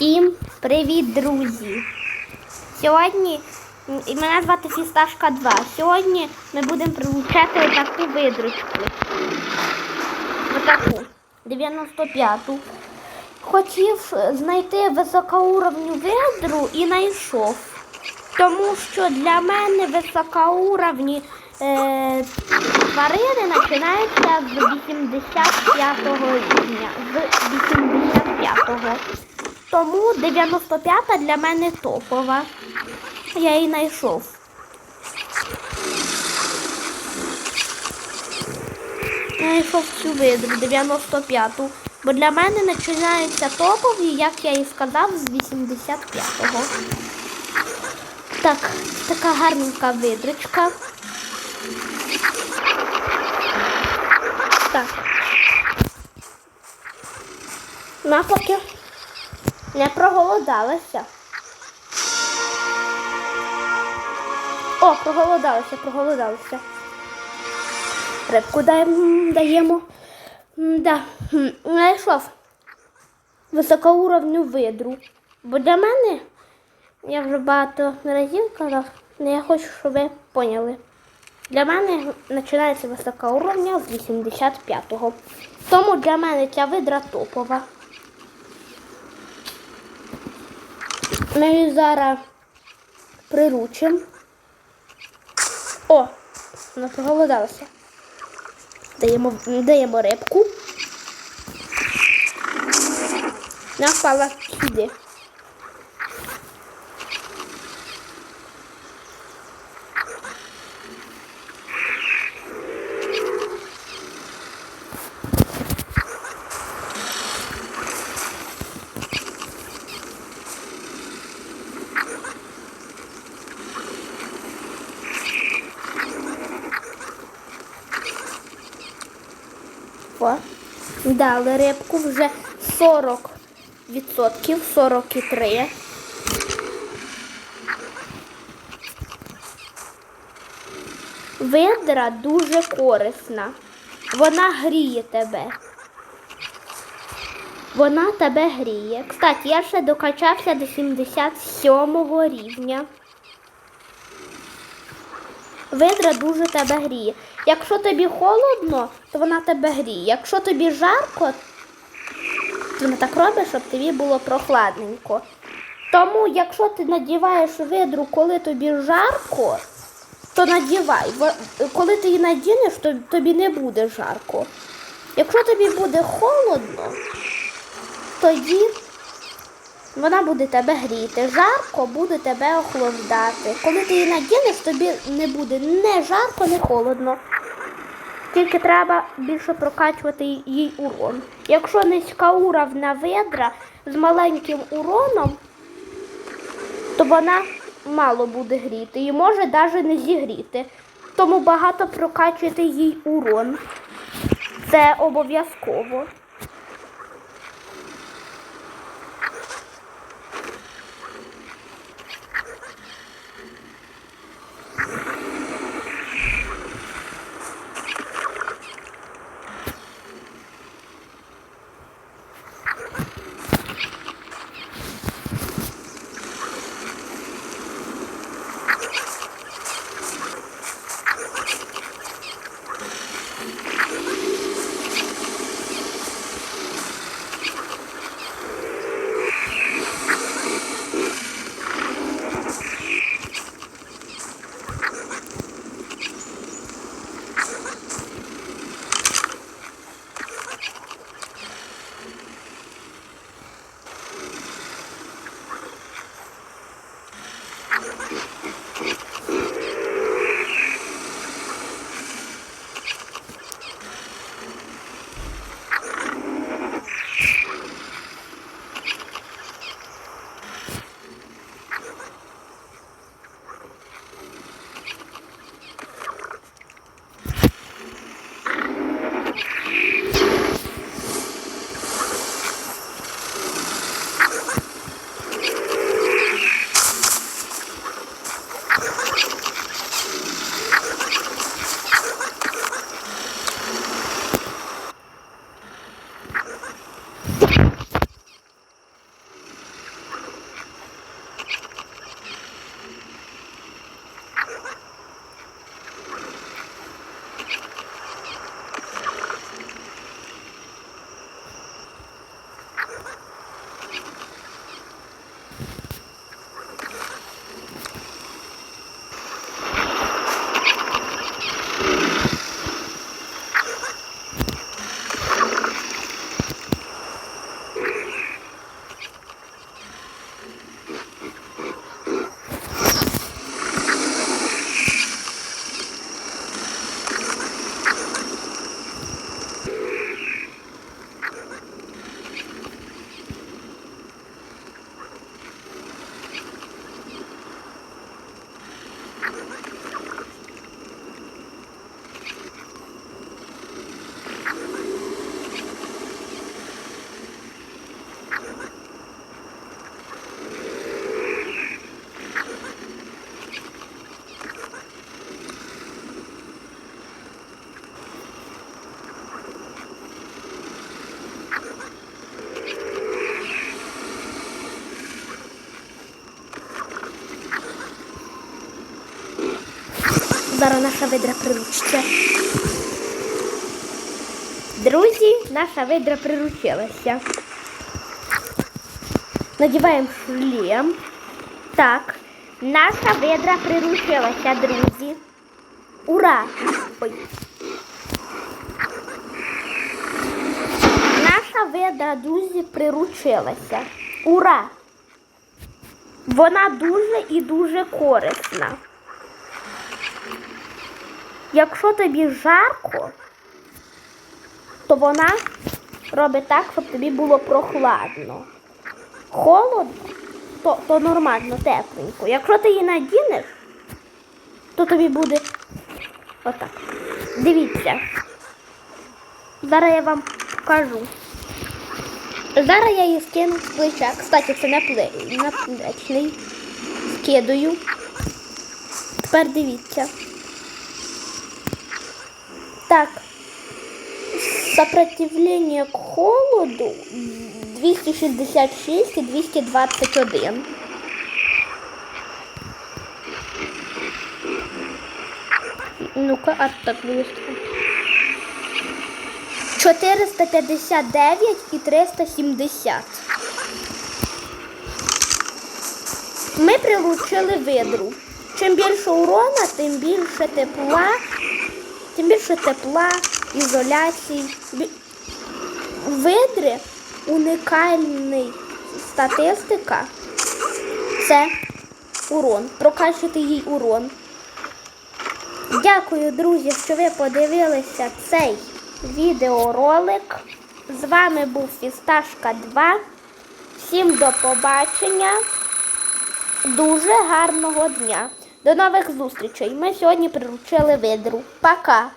Всім привіт, друзі! Сьогодні мене звати Фісташка 2. Сьогодні ми будемо прилучати таку видручку. Отаку 95-ту. Хотів знайти високоуровню видру і знайшов. Тому що для мене високоуровні е, тварини починаються з 85-го рівня. З 85-го. Тому 95-та для мене топова. Я її знайшов. Я знайшов цю видру 95-ту. Бо для мене починаються топові, як я і сказав, з 85-го. Так, така гарненька видричка. Так. Навпаки не проголодалася. О, проголодалася, проголодалася. Рибку даємо. Да. Знайшов високоуровню видру. Бо для мене, я вже багато разів казав, але я хочу, щоб ви поняли. Для мене починається висока уровня з 85-го. Тому для мене ця видра топова. Ми її зараз приручимо. О, вона проголодалася. Даємо, даємо рибку. Напала сюди. О, дали рибку вже 40 відсотків, 43. Видра дуже корисна. Вона гріє тебе. Вона тебе гріє. Кстати, я ще докачався до 77 рівня. Видра дуже тебе гріє. Якщо тобі холодно, то вона тебе гріє. Якщо тобі жарко, то вона так робить, щоб тобі було прохладненько. Тому, якщо ти надіваєш видру, коли тобі жарко, то надівай. Коли ти її надінеш, то тобі не буде жарко. Якщо тобі буде холодно, тоді вона буде тебе гріти. Жарко буде тебе охлаждати. Коли ти її надінеш, тобі не буде не жарко, не холодно. Тільки треба більше прокачувати їй урон. Якщо низька уровня видра з маленьким уроном, то вона мало буде гріти і може навіть не зігріти. Тому багато прокачуйте їй урон. Це обов'язково. Зараз наша видра приручиться. Друзі, наша видра приручилася. Надіваємо шлем. Так, наша видра приручилася, друзі. Ура! Ой. Наша видра, друзі, приручилася. Ура! Вона дуже і дуже корисна. Якщо тобі жарко, то вона робить так, щоб тобі було прохладно. Холодно, то, то нормально, тепленько. Якщо ти її надінеш, то тобі буде отак. Дивіться. Зараз я вам покажу. Зараз я її скину з плеча. Кстати, це пле- плечний. Скидаю. Тепер дивіться. Так. Сопротивление к холоду 266 и 221. Ну-ка, а так быстро. 459 і 370. Ми прилучили видру. Чим більше урона, тим більше тепла, тим більше тепла, ізоляції. Видри унікальний статистика це урон. Прокачувати їй урон. Дякую, друзі, що ви подивилися цей відеоролик. З вами був Фісташка 2. Всім до побачення. Дуже гарного дня. До нових зустрічей. Ми сьогодні приручили видру. Пока!